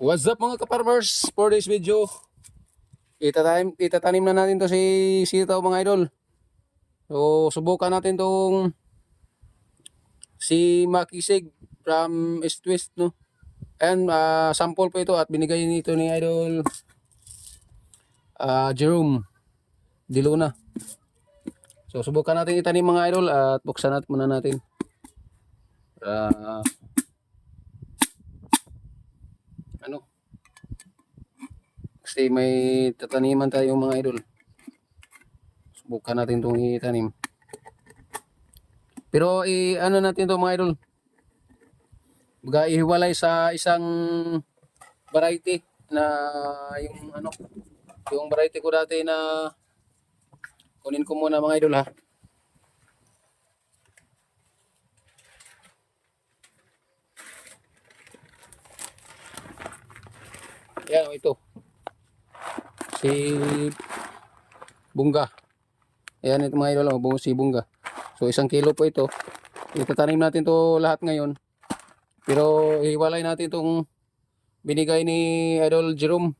What's up mga ka-farmers? For this video, itatanim, itatanim na natin to si sitaw mga idol. So, subukan natin tong si Makisig from East West, no? And ah, sample po ito at binigay nito ni idol ah, Jerome Diluna. So, subukan natin itanim mga idol at buksan natin muna natin. Ah, ano? Kasi may tataniman tayo mga idol. Subukan natin itong itanim. Pero i ano natin to mga idol. Baga ihiwalay sa isang variety na yung ano yung variety ko dati na kunin ko muna mga idol ha. Yan ito. Si Bunga. Ayan ito mga idol, oh, si Bunga. So isang kilo po ito. Itatanim natin to lahat ngayon. Pero ihiwalay natin itong binigay ni Idol Jerome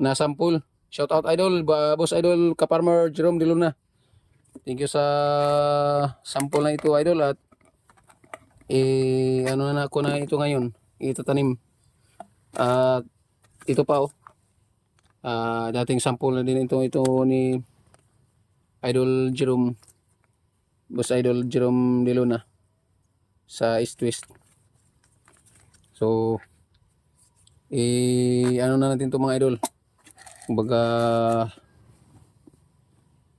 na sample. Shout out Idol, Boss Idol Kaparmer Jerome Diluna. Thank you sa sample na ito Idol at eh, ano na ako na ito ngayon. Itatanim. At ito pa oh. Ah, dating sample na din ito ito ni Idol Jerome Boss Idol Jerome De Luna sa East West. So eh ano na natin to mga idol. Kumbaga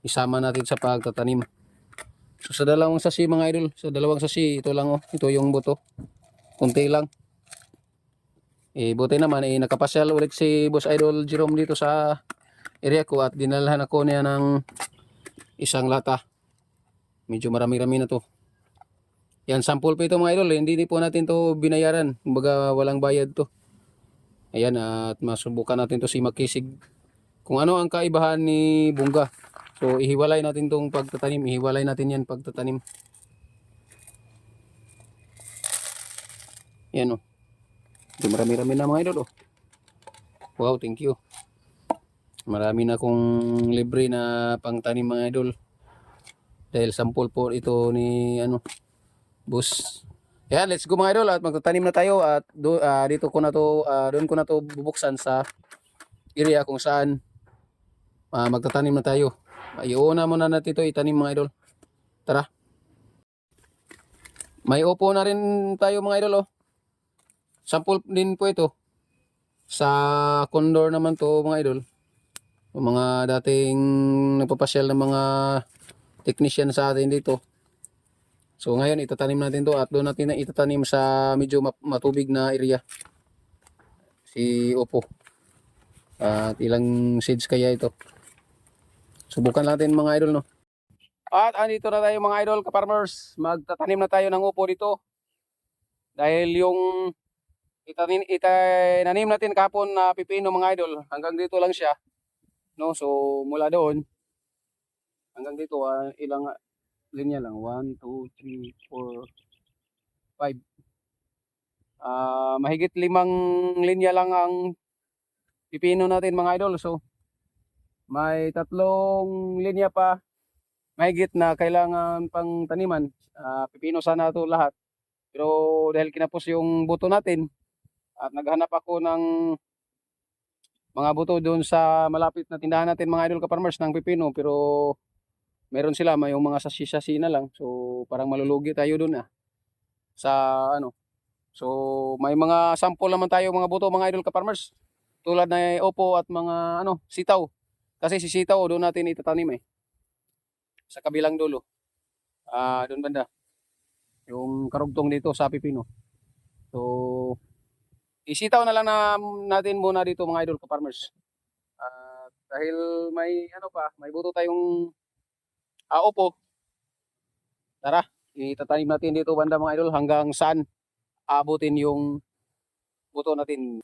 isama natin sa pagtatanim. So sa dalawang sasi mga idol, sa dalawang sasi ito lang oh, ito yung buto. Kunti lang. Eh, buti naman, eh, nakapasyal ulit si Boss Idol Jerome dito sa area ko at dinalhan ako niya ng isang lata. Medyo marami-rami na to. Yan, sample po ito mga idol. eh. Hindi po natin to binayaran. Kumbaga, walang bayad to. Ayan, at masubukan natin to si Makisig. Kung ano ang kaibahan ni Bunga. So, ihiwalay natin tong pagtatanim. Ihiwalay natin yan pagtatanim. Yan o. Ito marami-rami na mga idol oh. Wow, thank you. Marami na akong libre na pangtanim mga idol. Dahil sample po ito ni ano, boss. Yan, let's go mga idol at magtatanim na tayo at do, ah, dito ko na to, ah, doon ko na to bubuksan sa area kung saan ah, magtatanim na tayo. Iuna muna natin ito itanim mga idol. Tara. May upo na rin tayo mga idol oh. Sample din po ito. Sa condor naman to mga idol. Yung mga dating nagpapasyal ng mga technician sa atin dito. So ngayon itatanim natin to at doon natin na itatanim sa medyo ma- matubig na area. Si Opo. At ilang seeds kaya ito. Subukan natin mga idol no. At andito na tayo mga idol ka-farmers. Magtatanim na tayo ng upo dito. Dahil yung itanim, itananim natin kapon na pipino mga idol. Hanggang dito lang siya. No, so mula doon hanggang dito ah, ilang linya lang 1 2 3 4 5 Ah, mahigit limang linya lang ang pipino natin mga idol. So may tatlong linya pa mahigit na kailangan pang taniman. Ah, pipino sana ito lahat. Pero dahil kinapos yung buto natin at naghanap ako ng mga buto doon sa malapit na tindahan natin mga idol ka-farmers ng pipino. Pero meron sila may mga sasi-sasi na lang. So parang malulugi tayo doon ah. Sa ano. So may mga sample naman tayo mga buto mga idol ka-farmers. Tulad na opo at mga ano sitaw. Kasi si sitaw doon natin itatanim eh. Sa kabilang dulo. Ah doon banda. Yung karugtong dito sa pipino. So isitaw na lang na natin muna dito mga idol ka-farmers. At dahil may ano pa, may buto tayong ah, opo. Tara, itatanim natin dito banda mga idol hanggang saan abutin yung buto natin.